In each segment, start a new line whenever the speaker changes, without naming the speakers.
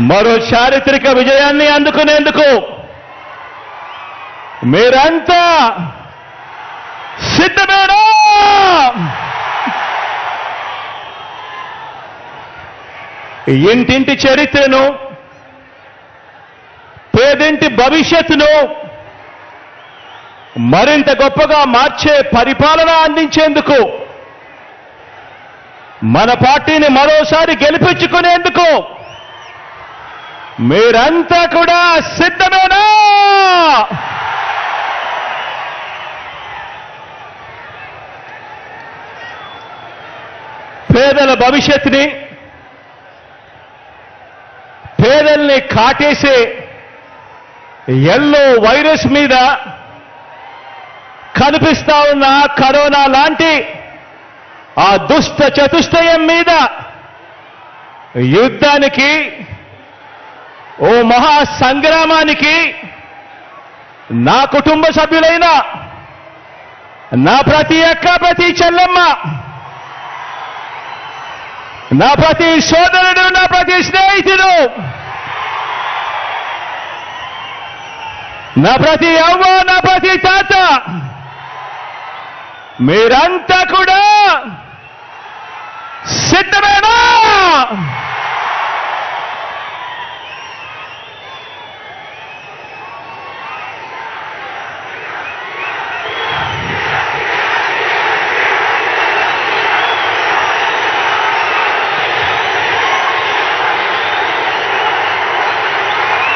మరో చారిత్రక విజయాన్ని అందుకునేందుకు మీరంతా సిద్ధమేనా? ఇంటింటి చరిత్రను పేదింటి భవిష్యత్తును మరింత గొప్పగా మార్చే పరిపాలన అందించేందుకు మన పార్టీని మరోసారి గెలిపించుకునేందుకు మీరంతా కూడా సిద్ధమేనా? పేదల భవిష్యత్తుని పేదల్ని కాటేసే ఎల్లో వైరస్ మీద కనిపిస్తా ఉన్న కరోనా లాంటి ఆ దుష్ట చతుష్టయం మీద యుద్ధానికి ఓ మహా సంగ్రామానికి నా కుటుంబ సభ్యులైన నా ప్రతి అక్క ప్రతి చెల్లెమ్మ నా ప్రతి సోదరుడు నా ప్రతి స్నేహితుడు నా ప్రతి అవ్వ నా ప్రతి తాత మీరంతా కూడా సిద్ధమేనా?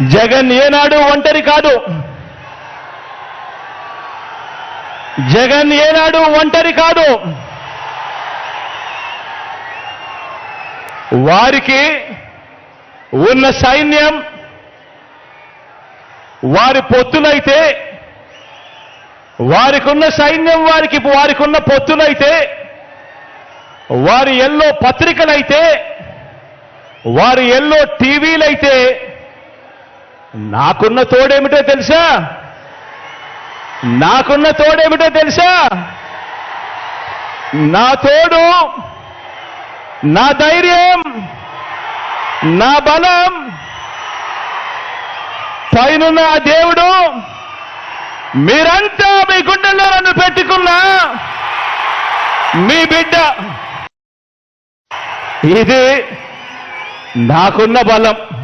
జగన్ ఏనాడు ఒంటరి కాదు. జగన్ ఏనాడు ఒంటరి కాదు. వారికి ఉన్న సైన్యం వారి పొత్తులైతే వారికి ఉన్న సైన్యం వారికి వారికి ఉన్న పొత్తులైతే వారి ఎల్లో పత్రికలైతే వారి ఎల్లో టీవీలైతే నాకున్న తోడేమిటో తెలుసా? నాకున్న తోడేమిటో తెలుసా? నా తోడు నా ధైర్యం నా బలం పైన ఆ దేవుడు మీరంతా మీ గుండెల్లో నన్ను పెట్టుకున్న మీ బిడ్డ. ఇది నాకున్న బలం.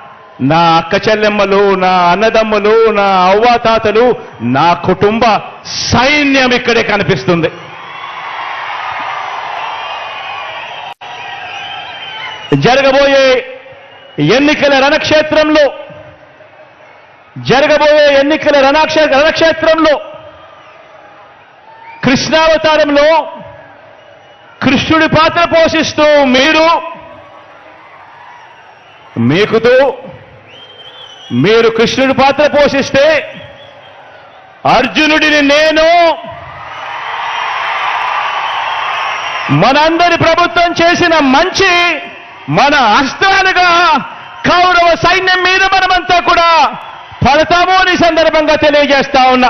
నా అక్క చెల్లెమ్మలు నా అన్నదమ్ములు నా అవ్వాతాతలు నా కుటుంబ సైన్యం ఇక్కడే కనిపిస్తుంది. జరగబోయే ఎన్నికల రణక్షేత్రంలో జరగబోయే ఎన్నికల రణక్షే రణక్షేత్రంలో కృష్ణావతారంలో కృష్ణుడి పాత్ర పోషిస్తూ మీరు మీకుతో మీరు కృష్ణుడి పాత్ర పోషిస్తే అర్జునుడిని నేను మనందరి ప్రభుత్వం చేసిన మంచి మన అస్త్రాలుగా కౌరవ సైన్యం మీద మనమంతా కూడా పడతాము అని సందర్భంగా తెలియజేస్తా ఉన్నా.